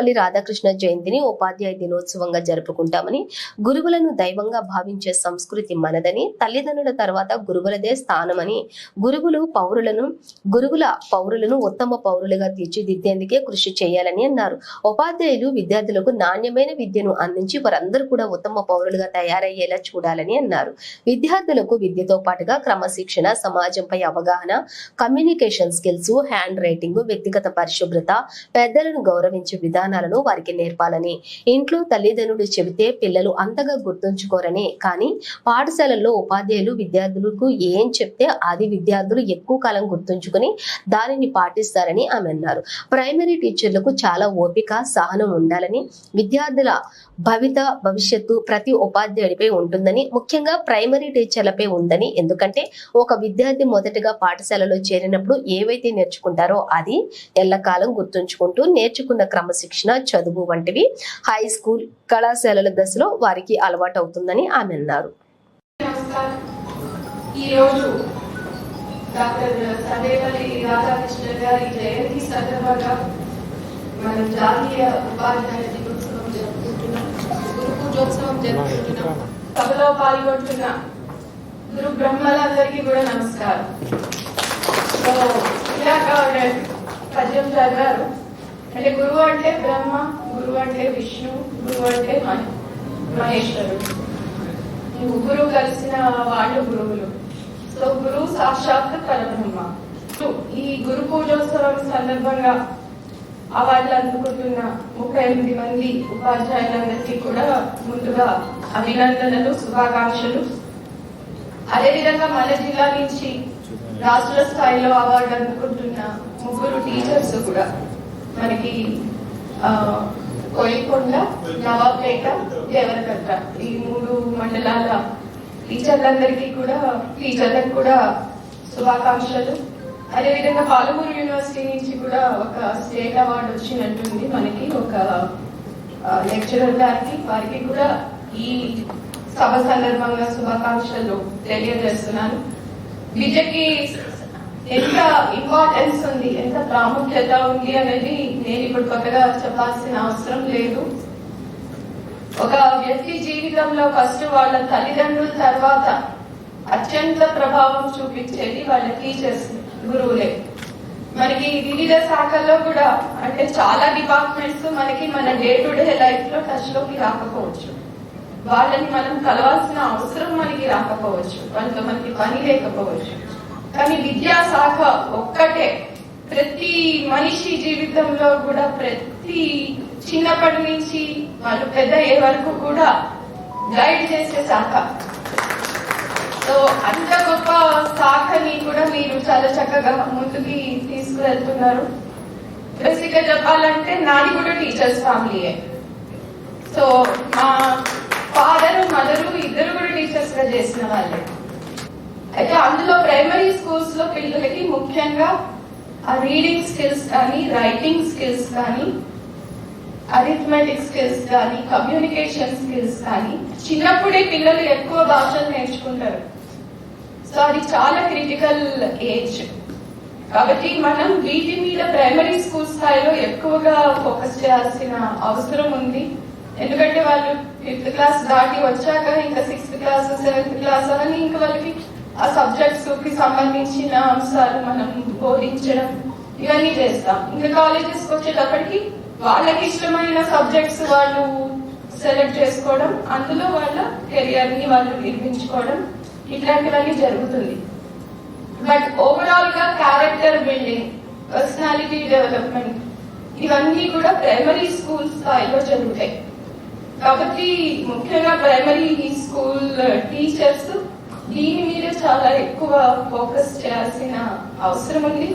సర్వేపల్లి రాధాకృష్ణ జయంతిని ఉపాధ్యాయ దినోత్సవంగా జరుపుకుంటామని గురువులను దైవంగా భావించే సంస్కృతి మనదని తల్లిదండ్రుల తర్వాత గురువులదే స్థానమని గురువులు పౌరులను గురువుల పౌరులను ఉత్తమ పౌరులుగా తీర్చిదిద్దేందుకే కృషి చేయాలని అన్నారు. ఉపాధ్యాయులు విద్యార్థులకు నాణ్యమైన విద్యను అందించి వారందరూ కూడా ఉత్తమ పౌరులుగా తయారయ్యేలా చూడాలని అన్నారు. విద్యార్థులకు విద్యతో పాటుగా క్రమశిక్షణ సమాజంపై అవగాహన కమ్యూనికేషన్ స్కిల్స్ హ్యాండ్ రైటింగ్ వ్యక్తిగత పరిశుభ్రత పెద్దలను గౌరవించే విధానం విధానాలను వారికి నేర్పాలని. ఇంట్లో తల్లిదండ్రులు చెబితే పిల్లలు అంతగా గుర్తుంచుకోరని. కానీ పాఠశాలల్లో ఉపాధ్యాయులు విద్యార్థులకు ఏం చెప్తే అది విద్యార్థులు ఎక్కువ కాలం గుర్తుంచుకుని దానిని పాటిస్తారని ఆమె అన్నారు. ప్రైమరీ టీచర్లకు చాలా ఓపిక సహనం ఉండాలని విద్యార్థుల భవిత భవిష్యత్తు ప్రతి ఉపాధ్యాయుడిపై ఉంటుందని ముఖ్యంగా ప్రైమరీ టీచర్లపై ఉందని. ఎందుకంటే ఒక విద్యార్థి మొదటగా పాఠశాలలో చేరినప్పుడు ఏవైతే నేర్చుకుంటారో అది ఎల్లకాలం గుర్తుంచుకుంటూ నేర్చుకున్న క్రమశిక్షణ చదువు వంటివి హై స్కూల్ కళాశాలల దశలో వారికి అలవాటు అవుతుందని ఆమె అన్నారు. డాక్టర్ సర్వేపల్లి రాధాకృష్ణ గారి జయంతి సందర్భంగా మనం జాతీయ ఉపాధ్యాయ దినోత్సవం జరుపుకుంటున్నాం. గురు పూజోత్సవం జరుపుకుంటున్నాం. సభలో పాల్గొంటున్న గురు బ్రహ్మలందరికీ కూడా నమస్కారం. సో పద్యం చదివారు అంటే గురువు అంటే బ్రహ్మ గురువు అంటే విష్ణు గురువు అంటే మహేశ్వరుడు. ముగ్గురు కలిసిన వాళ్ళు గురువులు. సో గురువు సాక్షాత్ పరబ్రహ్మ. ఈ గురు పూజోత్సవం సందర్భంగా అవార్డులు అందుకుంటున్న ముప్పై ఎనిమిది మంది ఉపాధ్యాయులందరికీ కూడా ముందుగా అభినందనలు శుభాకాంక్షలు. అదేవిధంగా మన జిల్లా నుంచి రాష్ట్ర స్థాయిలో అవార్డు అందుకుంటున్న ముగ్గురు టీచర్స్ కూడా. మనకి ఆ, కోయికొండ నవాబ్పేట దేవరకట్ట ఈ మూడు మండలాల టీచర్లందరికీ కూడా టీచర్లకు కూడా శుభాకాంక్షలు. అదేవిధంగా పాలమూరు యూనివర్సిటీ నుంచి కూడా ఒక స్టేట్ అవార్డు వచ్చినట్టుంది మనకి ఒక లెక్చరర్ గారికి. వారికి కూడా ఈ సభ సందర్భంగా శుభాకాంక్షలు తెలియజేస్తున్నాను. విద్యకి ఎంత ఇంపార్టెన్స్ ఉంది ఎంత ప్రాముఖ్యత ఉంది అనేది నేను ఇప్పుడు కొత్తగా చెప్పాల్సిన అవసరం లేదు. ఒక వ్యక్తి జీవితంలో ఫస్ట్ వాళ్ళ తల్లిదండ్రుల తర్వాత అత్యంత ప్రభావం చూపించేది వాళ్ళ టీచర్స్ గురువులే. మనకి వివిధ శాఖల్లో కూడా అంటే చాలా డిపార్ట్మెంట్స్ మనకి మన డే టు డే లైఫ్లో టచ్లోకి రాకపోవచ్చు. వాళ్ళని మనం కలవాల్సిన అవసరం మనకి రాకపోవచ్చు. వాళ్ళతో మనకి పని లేకపోవచ్చు. కానీ విద్యా శాఖ ఒక్కటే. ప్రతి మనిషి జీవితంలో కూడా ప్రతి చిన్నప్పటి నుంచి వాళ్ళు పెద్ద అయ్యే వరకు కూడా గైడ్ చేసే శాఖ. సో అంత గొప్ప శాఖని కూడా మీరు చాలా చక్కగా ముందుకి తీసుకువెళ్తున్నారు. బేసిక్గా చెప్పాలంటే నాది కూడా టీచర్స్ ఫ్యామిలీయే. సో మా ఫాదర్ మదరు ఇద్దరు కూడా టీచర్స్గా చేసిన వాళ్ళే. అయితే అందులో ప్రైమరీ స్కూల్స్లో పిల్లలకి ముఖ్యంగా ఆ రీడింగ్ స్కిల్స్ కానీ రైటింగ్ స్కిల్స్ కానీ అరిథమెటిక్ స్కిల్స్ కానీ కమ్యూనికేషన్ స్కిల్స్ కానీ చిన్నప్పుడే పిల్లలు ఎక్కువ భాషలు నేర్చుకుంటారు. సో అది చాలా క్రిటికల్ ఏజ్ కాబట్టి మనం వీటి మీద ప్రైమరీ స్కూల్ స్థాయిలో ఎక్కువగా ఫోకస్ చేయాల్సిన అవసరం ఉంది. ఎందుకంటే వాళ్ళు ఫిఫ్త్ క్లాస్ దాటి వచ్చాక ఇంకా సిక్స్త్ క్లాస్ సెవెంత్ క్లాస్ అని ఇంకా వాళ్ళకి ఆ సబ్జెక్ట్స్కి సంబంధించిన అంశాలు మనం బోధించడం ఇవన్నీ చేస్తాం. ఇంకా కాలేజెస్ వచ్చేటప్పటికి వాళ్ళకి ఇష్టమైన సబ్జెక్ట్స్ వాళ్ళు సెలెక్ట్ చేసుకోవడం అందులో వాళ్ళ కెరియర్ని వాళ్ళు నిర్మించుకోవడం ఇట్లాంటివన్నీ జరుగుతుంది. బట్ ఓవరాల్గా క్యారెక్టర్ బిల్డింగ్ పర్సనాలిటీ డెవలప్మెంట్ ఇవన్నీ కూడా ప్రైమరీ స్కూల్ స్థాయిలో జరుగుతాయి. కాబట్టి ముఖ్యంగా ప్రైమరీ స్కూల్ టీచర్స్ దీని మీద చాలా ఎక్కువ ఫోకస్ చేయాల్సిన అవసరం ఉంది.